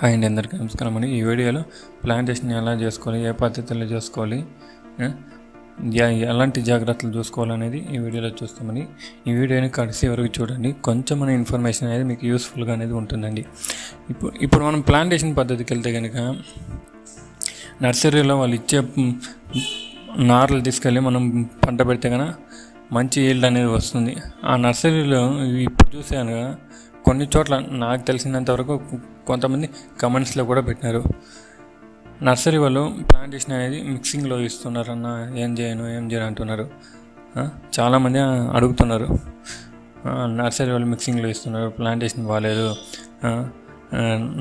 Hi అండి అందరికీ నమస్కారం అండి. ఈ వీడియోలో ప్లాంటేషన్ ఎలా చేసుకోవాలి ఏ పద్ధతిలో చేసుకోవాలి ఎలాంటి జాగ్రత్తలు చూసుకోవాలనేది ఈ వీడియోలో చూస్తామని ఈ వీడియోని కడిసి వరకు చూడండి. కొంచెం మన ఇన్ఫర్మేషన్ అనేది మీకు యూస్ఫుల్గా అనేది ఉంటుందండి. ఇప్పుడు ఇప్పుడు మనం ప్లాంటేషన్ పద్ధతికి వెళ్తే కనుక నర్సరీలో వాళ్ళు ఇచ్చే నారలు నార్లు తీసుకెళ్ళి మనం పంట పెడితే కనుక మంచి ఈల్డ్ అనేది వస్తుంది. ఆ నర్సరీలో ఇప్పుడు చూసాను కొన్ని చోట్ల నాకు తెలిసినంత వరకు కొంతమంది కమెంట్స్లో కూడా పెట్టినారు. నర్సరీ వాళ్ళు ప్లాంటేషన్ అనేది మిక్సింగ్లో ఇస్తున్నారన్న ఏం చేయను ఏం చేయను అంటున్నారు. చాలామంది అడుగుతున్నారు. నర్సరీ వాళ్ళు మిక్సింగ్లో ఇస్తున్నారు ప్లాంటేషన్ బాగాలేదు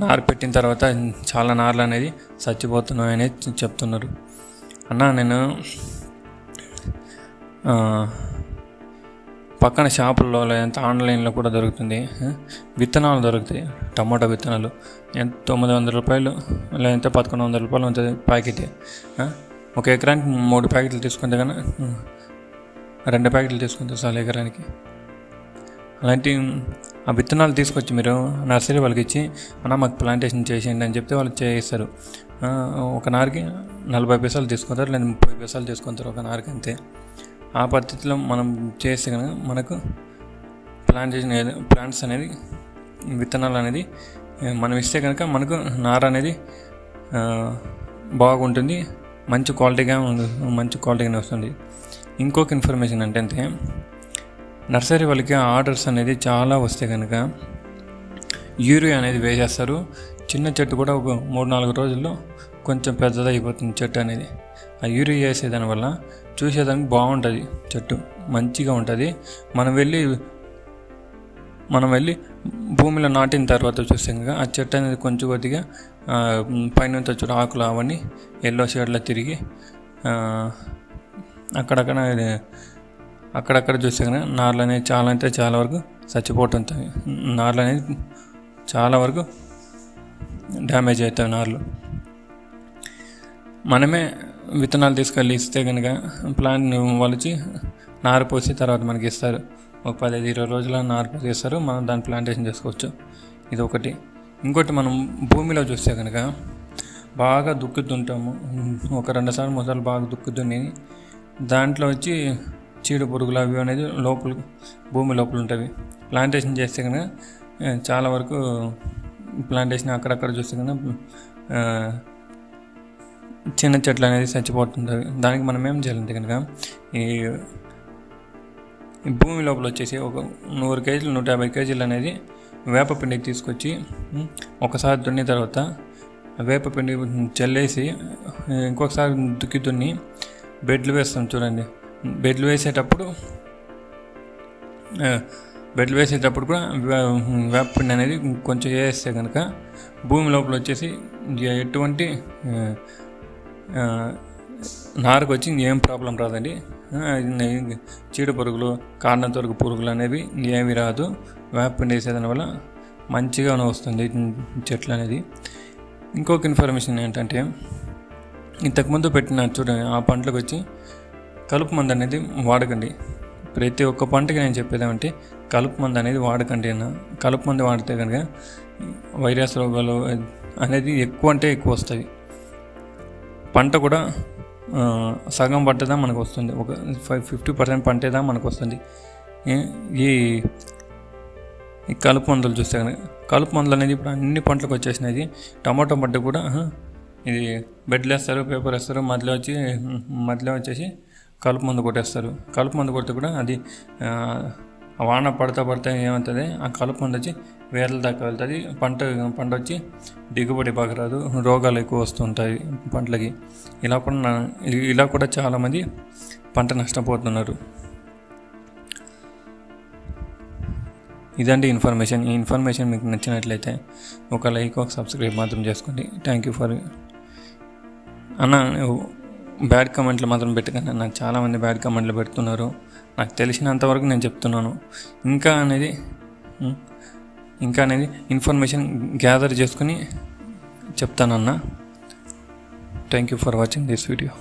నారు పెట్టిన తర్వాత చాలా నార్లు అనేది చచ్చిపోతున్నాయి అనేది చెప్తున్నారు. అన్న నేను పక్కన షాపుల్లో లేదంటే ఆన్లైన్లో కూడా దొరుకుతుంది విత్తనాలు దొరుకుతాయి టమాటా విత్తనాలు. ఎంత తొమ్మిది వందల రూపాయలు లేదంటే పదకొండు వందల రూపాయలు ఉంటుంది ప్యాకెట్ ఒక ఎకరానికి మూడు ప్యాకెట్లు తీసుకుంటే కానీ రెండు ప్యాకెట్లు తీసుకుంటే చాలు ఎకరానికి. అలాంటి ఆ విత్తనాలు తీసుకొచ్చి మీరు నర్సరీ వాళ్ళకి ఇచ్చి అన్న మాకు ప్లాంటేషన్ చేసేయండి అని చెప్తే వాళ్ళు చేయిస్తారు. ఒక నారికి నలభై పైసలు తీసుకుంటారు లేదా ముప్పై పైసలు తీసుకుంటారు ఒక నారికి అంతే. ఆ పద్ధతిలో మనం చేస్తే కనుక మనకు ప్లాంట్ చేసిన ప్లాంట్స్ అనేది విత్తనాలు అనేది మనం ఇస్తే కనుక మనకు నార అనేది బాగుంటుంది. మంచి క్వాలిటీగా మంచి క్వాలిటీగానే వస్తుంది. ఇంకొక ఇన్ఫర్మేషన్ ఏంటంటే నర్సరీ వాళ్ళకి ఆర్డర్స్ అనేది చాలా వస్తే కనుక యూరియా అనేది వేసేస్తారు. చిన్న చెట్టు కూడా ఒక మూడు నాలుగు రోజుల్లో కొంచెం పెద్దదైపోతుంది చెట్టు అనేది. ఆ యూరియా వేసేదాని వల్ల చూసేదానికి బాగుంటుంది చెట్టు. మంచిగా ఉంటుంది. మనం వెళ్ళి మనం వెళ్ళి భూమిలో నాటిన తర్వాత చూస్తే కనుక ఆ చెట్టు అనేది కొంచెం కొద్దిగా పైన చూడ ఆకులు అవన్నీ ఎల్లో షేడ్లో తిరిగి అక్కడక్కడ అక్కడక్కడ చూస్తే కనుక నార్లు అనేది చాలా అంటే చాలా వరకు చచ్చిపోతుంటాయి. నార్లు అనేది చాలా వరకు డ్యామేజ్ అవుతాయి నార్లు. మనమే విత్తనాలు తీసుకెళ్ళి ఇస్తే కనుక ప్లాంట్ వలిచి నారు పోసి తర్వాత మనకి ఇస్తారు. ఒక పదిహేను ఇరవై రోజుల నారు పోసి ఇస్తారు. మనం దాన్ని ప్లాంటేషన్ చేసుకోవచ్చు. ఇది ఒకటి. ఇంకోటి మనం భూమిలో చూస్తే కనుక బాగా దుక్కుతుంటాము. ఒక రెండు సార్లు మూడు బాగా దుక్కుతుని దాంట్లో వచ్చి చీడ పురుగులు అవి అనేది లోపల భూమి లోపల ఉంటుంది ప్లాంటేషన్ చేస్తే కనుక చాలా వరకు ప్లాంటేషన్ అక్కడక్కడ చూస్తే కనుక చిన్న చెట్లు అనేది చచ్చిపోతుంటుంది దానికి మనం ఏం చేయాలంటే కనుక ఈ భూమి లోపల వచ్చేసి ఒక నూరు కేజీలు నూట యాభై కేజీలు అనేది వేపపిండికి తీసుకొచ్చి ఒకసారి దున్నిన తర్వాత వేపపిండి చల్లేసి ఇంకొకసారి దుక్కి దున్ని బెడ్లు వేస్తాం చూడండి. బెడ్లు వేసేటప్పుడు బెడ్లు వేసేటప్పుడు కూడా వేపపిండి అనేది కొంచెం వేస్తే కనుక భూమి లోపల వచ్చేసి ఎటువంటి నారకు వచ్చి ఏం ప్రాబ్లం రాదండి. చీడ పురుగులు కాండం తొరుగు పురుగులు అనేవి ఏమి రాదు. వేపపిండి వేసేదాని వల్ల మంచిగా వస్తుంది చెట్లు అనేది. ఇంకొక ఇన్ఫర్మేషన్ ఏంటంటే ఇంతకుముందు పెట్టిన చూడండి ఆ పంటలకు వచ్చి కలుపు మందు అనేది వాడకండి. ప్రతి ఒక్క పంటకి నేను చెప్పేది ఏమంటే కలుపు మందు అనేది వాడకండి అన్న. కలుపు మందు వాడితే కనుక వైరస్ రోగాలు అనేది ఎక్కువ అంటే ఎక్కువ వస్తాయి. పంట కూడా సగం పంటదా మనకు వస్తుంది. ఒక ఫైవ్ ఫిఫ్టీ పర్సెంట్ పంటేదా మనకు వస్తుంది. ఈ ఈ కలుపు మందులు చూస్తే కనుక కలుపు మందులు అనేది ఇప్పుడు అన్ని పంటలకు వచ్చేసినాయి. టమాటో పంట కూడా ఇది బెడ్లు వేస్తారు పేపర్ వేస్తారు మధ్యలో వచ్చి మధ్యలో వచ్చేసి కలుపు మందు కొట్టేస్తారు. కలుపు మందు కొడితే కూడా అది వాన పడతా పడతా ఏమవుతుంది? ఆ కలుపు వచ్చి వేర్ల దాకా వెళ్తుంది. పంట పంట వచ్చి దిగుబడి బాగా రాదు. రోగాలు ఎక్కువ వస్తుంటాయి పంటలకి. ఇలా కూడా నా- ఇలా కూడా చాలామంది పంట నష్టపోతున్నారు. ఇదండి ఇన్ఫర్మేషన్. ఈ ఇన్ఫర్మేషన్ మీకు నచ్చినట్లయితే ఒక లైక్ ఒక సబ్స్క్రైబ్ మాత్రం చేసుకోండి. థ్యాంక్ యూ ఫర్ అన్న బ్యాడ్ కమెంట్లు మాత్రం పెట్టకండి నాకు చాలామంది బ్యాడ్ కమెంట్లు పెడుతున్నారు. నాకు తెలిసినంతవరకు నేను చెప్తున్నాను. ఇంకా అనేది ఇంకా అనేది ఇన్ఫర్మేషన్ గ్యాదర్ చేసుకుని చెప్తానన్నా. Thank you for watching this video